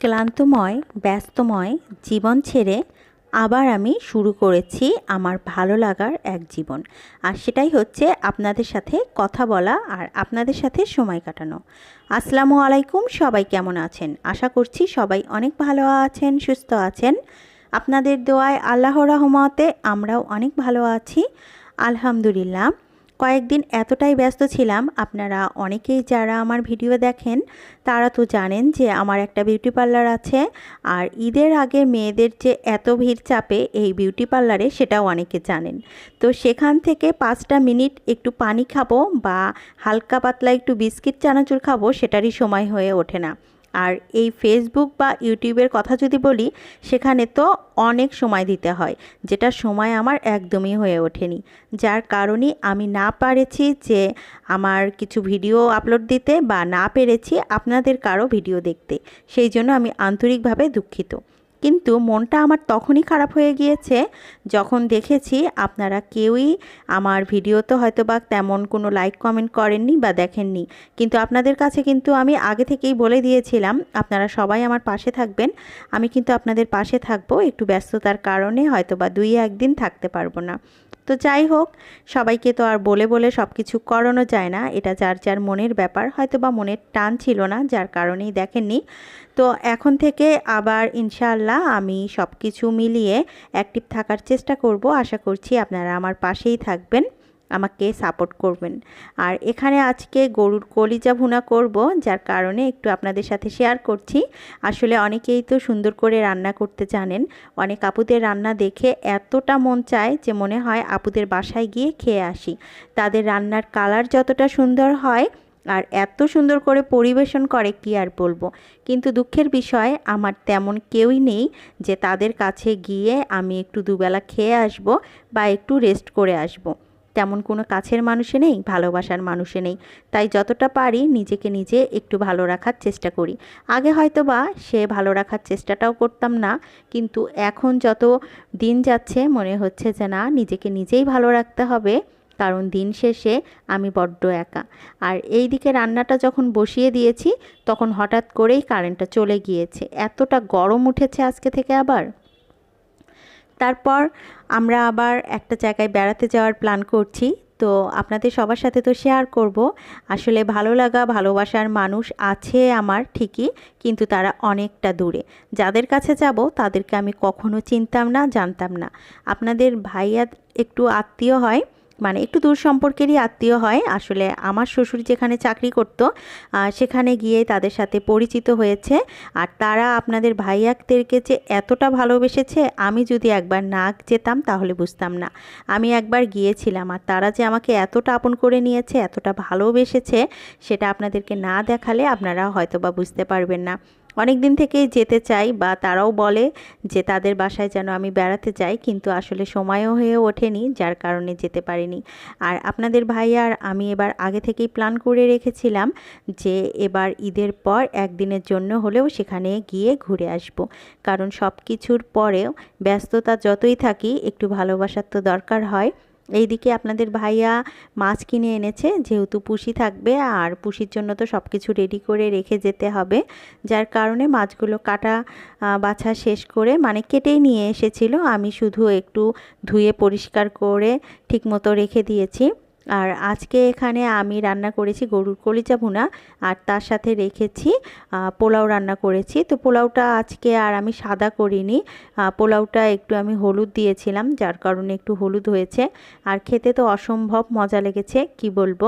ক্লান্তময়, ব্যস্তময় জীবন ছেড়ে আবার আমি শুরু করেছি আমার ভালো লাগার এক জীবন। আর সেটাই হচ্ছে আপনাদের সাথে কথা বলা আর আপনাদের সাথে সময় কাটানো। আসসালামু আলাইকুম, সবাই কেমন আছেন? আশা করছি সবাই অনেক ভালো আছেন, সুস্থ আছেন। আপনাদের দোয়ায় আল্লাহ রহমতে আমরাও অনেক ভালো আছি। আলহামদুলিল্লাহ। কয়েকদিন এতটাই ব্যস্ত ছিলাম, আপনারা অনেকেই যারা আমার ভিডিও দেখেন, তারা তো জানেন যে আমার একটা বিউটি পার্লার আছে। আর ঈদের আগে মেয়েদের যে এত ভিড় চাপে এই বিউটি পার্লারে সেটাও অনেকে জানেন। তো সেখান থেকে পাঁচটা মিনিট একটু পানি খাব বা হালকা পাতলা একটু বিস্কিট চানাচুর খাব, সেটারই সময় হয়ে ওঠে না। আর এই ফেসবুক বা ইউটিউবের কথা যদি বলি, সেখানে তো অনেক সময় দিতে হয়, যেটা সময় আমার একদমই হয়ে ওঠেনি। যার কারণে আমি না পারেছি যে আমার কিছু ভিডিও আপলোড দিতে বা না পেরেছি আপনাদের কারও ভিডিও দেখতে। সেই জন্য আমি আন্তরিকভাবে দুঃখিত। কিন্তু মনটা আমার তখনই খারাপ হয়ে গিয়েছে যখন দেখেছি আপনারা কেউই আমার ভিডিওতে হয়তো বা তেমন কোনো লাইক কমেন্ট করেননি বা দেখেননি। কিন্তু আপনাদের কাছে কিন্তু আমি আগে থেকেই বলে দিয়েছিলাম, আপনারা সবাই আমার পাশে থাকবেন। আমি কিন্তু আপনাদের পাশে থাকব, একটু ব্যস্ততার কারণে হয়তো বা দুই একদিন থাকতে পারব না। তো যাই হোক, সবাইকে তো আর বলে বলে সব কিছু করানো যায় না, এটা যার যার মনের ব্যাপার হয়তো বা মনের টান ছিল না, যার কারণেই দেখেননি। তো এখন থেকে আবার ইনশাআল্লাহ আমি সব কিছু মিলিয়ে অ্যাক্টিভ থাকার চেষ্টা করব। আশা করছি আপনারা আমার পাশেই থাকবেন, আমাকে সাপোর্ট করবেন। আর এখানে আজকে গরুর কলিজা ভুনা করব, যার কারণে একটু আপনাদের সাথে শেয়ার করছি। আসলে অনেকেই তো সুন্দর করে রান্না করতে জানেন, অনেক আপুদের রান্না দেখে এতটা মন চায় যে মনে হয় আপুদের বাসায় গিয়ে খেয়ে আসি। তাদের রান্নার কালার যতটা সুন্দর হয় আর এত সুন্দর করে পরিবেশন করে, কি আর বলব? কিন্তু দুঃখের বিষয়, আমার তেমন কেউই নেই যে তাদের কাছে গিয়ে আমি একটু দুবেলা খেয়ে আসব বা একটু রেস্ট করে আসব। তেমন কোনো কাছের মানুষে নেই, ভালোবাসার মানুষে নেই। তাই যতটা পারি নিজেকে নিজে একটু ভালো রাখার চেষ্টা করি। আগে হয়তো বা সে ভালো রাখার চেষ্টাটাও করতাম না, কিন্তু এখন যত দিন যাচ্ছে, মনে হচ্ছে যে না, নিজেকে নিজেই ভালো রাখতে হবে। কারণ দিন শেষে আমি বড্ড একা। আর এই দিকে রান্নাটা যখন বসিয়ে দিয়েছি, তখন হঠাৎ করেই কারেন্টটা চলে গিয়েছে। এতটা গরম উঠেছে আজকে থেকে আবার। তারপর আমরা আবার একটা জায়গায় বেড়াতে যাওয়ার প্ল্যান করছি। তো আপনাদের সবার সাথে তো শেয়ার করব। আসলে ভালো লাগা, ভালোবাসার মানুষ আছে আমার ঠিকই, কিন্তু তারা অনেকটা দূরে। যাদের কাছে যাব, তাদেরকে আমি কখনো চিনতাম না, জানতাম না। আপনাদের ভাইয়া একটু আত্মীয় হয় মানে একটু দূর সম্পর্কেরই আত্মীয় হয়। আসলে আমার শ্বশুর যেখানে চাকরি করত সেখানে গিয়ে তাদের সাথে পরিচিত হয়েছে। আর তারা আপনাদের ভাইয়াকদেরকে যে এতটা ভালোবেসেছে, আমি যদি একবার না যেতাম তাহলে বুঝতাম না। আমি একবার গিয়েছিলাম আর তারা যে আমাকে এতটা আপন করে নিয়েছে, এতটা ভালোবেসেছে, সেটা আপনাদেরকে না দেখালে আপনারা হয়তো বা বুঝতে পারবেন না। অনেক দিন থেকেই যেতে চাই বা তারাও বলে যে তাদের বাসায় যেন আমি বেড়াতে যাই, কিন্তু আসলে সময়ও হয়ে ওঠেনি, যার কারণে যেতে পারিনি। আর আপনাদের ভাই আর আমি এবার আগে থেকেই প্ল্যান করে রেখেছিলাম যে এবার ঈদের পর একদিনের জন্য হলেও সেখানে গিয়ে ঘুরে আসব। কারণ সব কিছুর পরেও ব্যস্ততা যতই থাকি, একটু ভালোবাসার তো দরকার হয়। এইদিকে আপনাদের ভাইয়া মাছ কিনে এনেছে, যেহেতু পুষি থাকবে, আর পুষির জন্য তো সব কিছু রেডি করে রেখে যেতে হবে। যার কারণে মাছগুলো কাটা বাছা শেষ করে মানে কেটেই নিয়ে এসেছিল। আমি শুধু একটু ধুয়ে পরিষ্কার করে ঠিকমতো রেখে দিয়েছি। আর আজকে এখানে আমি রান্না করেছি গরুর কলিজা ভুনা, আর তার সাথে রেখেছি পোলাও রান্না করেছি। তো পোলাওটা আজকে আর আমি সাদা করিনি। পোলাওটা একটু আমি হলুদ দিয়েছিলাম, যার কারণে একটু হলুদ হয়েছে। আর খেতে তো অসম্ভব মজা লেগেছে, কি বলব?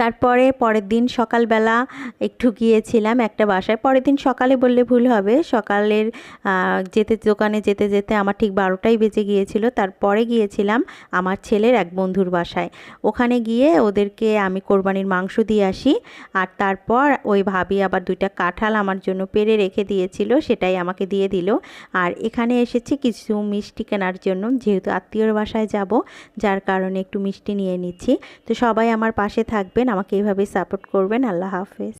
তারপরে পরের দিন সকালবেলা একটু গিয়েছিলাম একটা বাসায়। পরের দিন সকালে বললে ভুল হবে। সকালের যেতে, দোকানে যেতে যেতে আমার ঠিক বারোটাই বেজে গিয়েছিল। তারপরে গিয়েছিলাম আমার ছেলের এক বন্ধুর বাসায়। ওখানে গিয়ে ওদেরকে আমি কোরবানির মাংস দিয়ে আসি। আর তারপর ওই ভাবি আবার দুইটা কাঁঠাল আমার জন্য পেরে রেখে দিয়েছিল, সেটাই আমাকে দিয়ে দিল। আর এখানে এসেছি কিছু মিষ্টি কেনার জন্য। যেহেতু আত্মীয়র বাসায় যাব, যার কারণে একটু মিষ্টি নিয়ে নিচ্ছি। তো সবাই আমার পাশে থাকবেন আমাকে এভাবে সাপোর্ট করবেন। আল্লাহ হাফেজ।